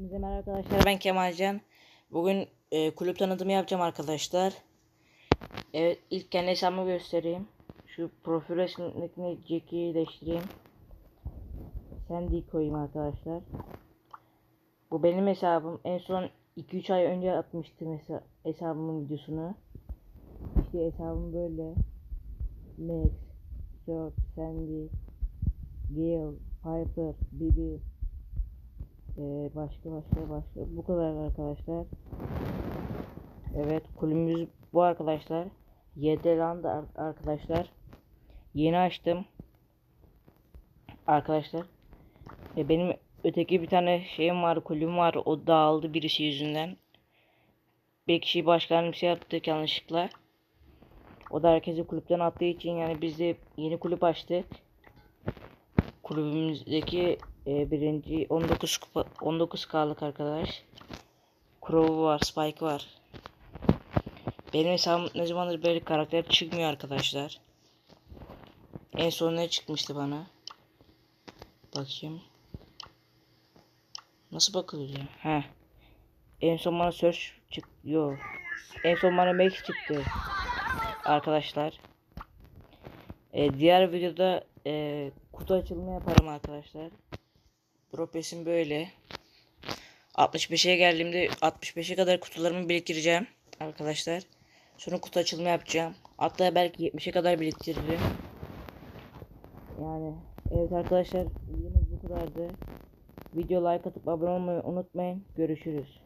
Hepinize merhaba arkadaşlar ben Kemalcan. Bugün e, kulüp tanıtımı yapacağım arkadaşlar. Evet ilk kendi hesabımı göstereyim. Şu profil resmindekini Jack'i değiştireyim. Sandy koyayım arkadaşlar. Bu benim hesabım. En son 2-3 ay önce atmıştım hesa hesabımın videosunu. İşte hesabım böyle. Max, George, Sandy, Gale, Piper, Bibi, ee, başka başka başka bu kadar arkadaşlar. Evet kulübümüz bu arkadaşlar. Yedeland ar- arkadaşlar. Yeni açtım. Arkadaşlar. E, benim öteki bir tane şeyim var kulübüm var. O dağıldı birisi yüzünden. Bir kişi başkanım şey yaptık yanlışlıkla. O da herkesi kulüpten attığı için yani biz de yeni kulüp açtık. Kulübümüzdeki e, birinci 19 kupa 19 K'lık arkadaş. Crow var, Spike var. Benim hesabım ne zamandır böyle karakter çıkmıyor arkadaşlar. En son ne çıkmıştı bana? Bakayım. Nasıl bakılıyor? He. En son bana search çık yok. En son bana Max çıktı. Arkadaşlar. E, diğer videoda e, kutu açılımı yaparım arkadaşlar. Drop böyle. 65'e geldiğimde 65'e kadar kutularımı biriktireceğim arkadaşlar. Sonra kutu açılımı yapacağım. Hatta belki 70'e kadar biriktiririm. Yani evet arkadaşlar videomuz bu kadardı. Video like atıp abone olmayı unutmayın. Görüşürüz.